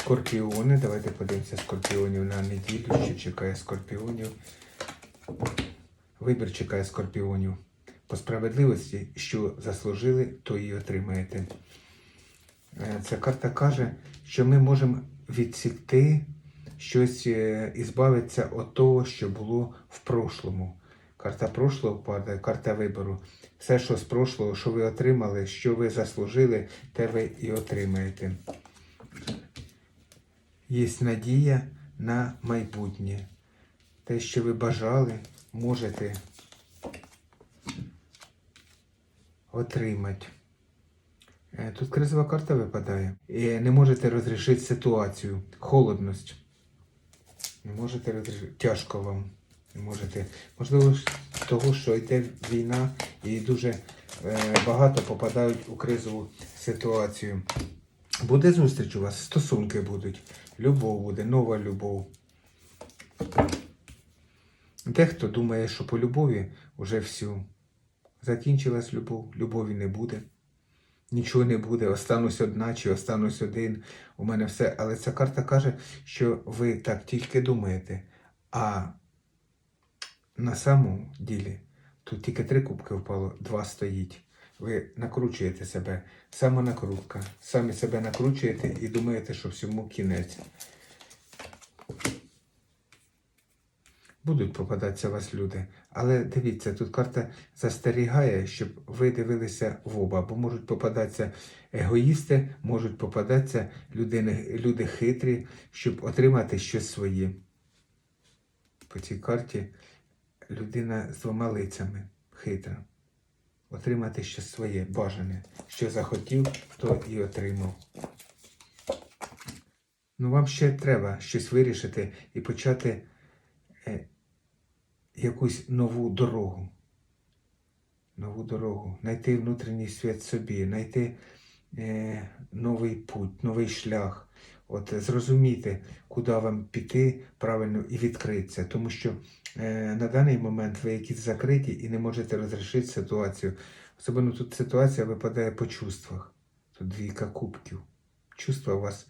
Скорпіони. Давайте подивимося скорпіонів на неділю, що чекає скорпіонів. Вибір чекає скорпіонів. По справедливості, що заслужили, то і отримаєте. Е, Ця карта каже, що ми можемо відсікти щось е, і збавитися від того, що було в прошлому. Карта прошлого падає, карта вибору. Все, що з прошлого, що ви отримали, що ви заслужили, те ви і отримаєте. Є надія на майбутнє. Те, що ви бажали, можете отримати. Е, Тут кризова карта випадає. І не можете розрішити ситуацію. Холодність. Не можете розрішити. Тяжко вам. Не можете. Можливо, того, що йде війна і дуже е, багато попадають у кризову ситуацію. Буде зустріч у вас, стосунки будуть. Любов буде, нова любов. Дехто думає, що по любові вже всю. Закінчилась любов, любові не буде. Нічого не буде, останусь одна чи останусь один. У мене все. Але ця карта каже, що ви так тільки думаєте. А на самому ділі тут тільки три кубки впало, два стоїть. Ви накручуєте себе, самонакрутка. Самі себе накручуєте і думаєте, що всьому кінець. Будуть попадатися у вас люди. Але дивіться, тут карта застерігає, щоб ви дивилися в оба, бо можуть попадатися егоїсти, можуть попадатися людини, люди хитрі, щоб отримати щось своє. По цій карті людина з двома лицями хитра. Отримати щось своє, бажане. Що захотів, то і отримав. Ну, вам ще треба щось вирішити і почати е, якусь нову дорогу. Нову дорогу. Знайти внутрішній світ собі, знайти е, новий путь, новий шлях. От зрозуміти, куди вам піти правильно і відкритися. Тому що е, на даний момент ви якісь закриті і не можете розрішити ситуацію. Особливо тут ситуація випадає по чувствах. Тут двійка кубків. Чувства у вас,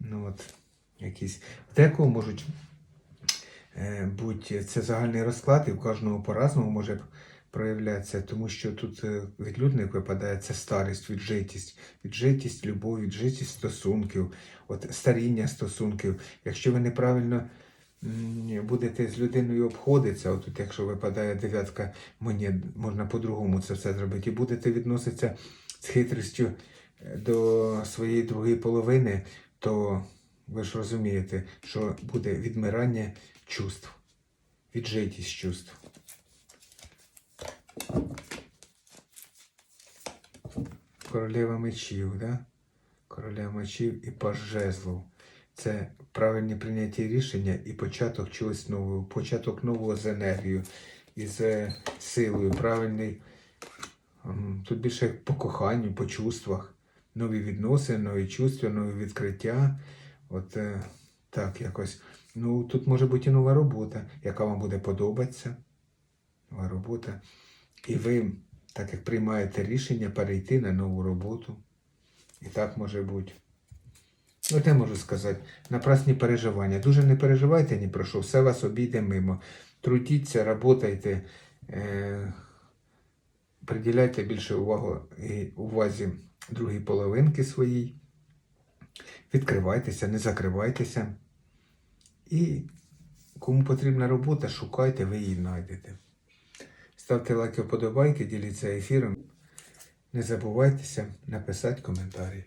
ну от, якісь. Декого можуть е, бути це загальний розклад, і в кожного по-разному може проявлятися, тому що тут е, відлюдник випадає це старість, віджитість, віджитість, любов, віджитість стосунків, от старіння стосунків. Якщо ви неправильно будете з людиною обходитися, от тут, якщо випадає дев'ятка монет, можна по-другому це все зробити, і будете відноситися з хитрістю е, до своєї другої половини, то ви ж розумієте, що буде відмирання чувств, віджитість чувств. Королева мечів, да? Королева мечів і паж жезлов. Це правильне прийняття рішення і початок чогось нового, початок нового з енергією і з е, силою. Правильний. Тут більше по коханню, по чувствах. Нові відносини, нові чувства, нові відкриття. От е, так якось. Ну, тут може бути і нова робота, яка вам буде подобатися. Нова робота. І ви, так як приймаєте рішення, перейти на нову роботу. І так може бути. Ну, те можу сказати, напрасні переживання. Дуже не переживайте ні про що, все вас обійде мимо. Трудіться, работайте, е, приділяйте більше увагу і увазі другій половинки своїй. Відкривайтеся, не закривайтеся. І кому потрібна робота, шукайте, ви її знайдете. Ставте лайки, вподобайки, діліться ефіром. Не забувайтеся написати коментарі.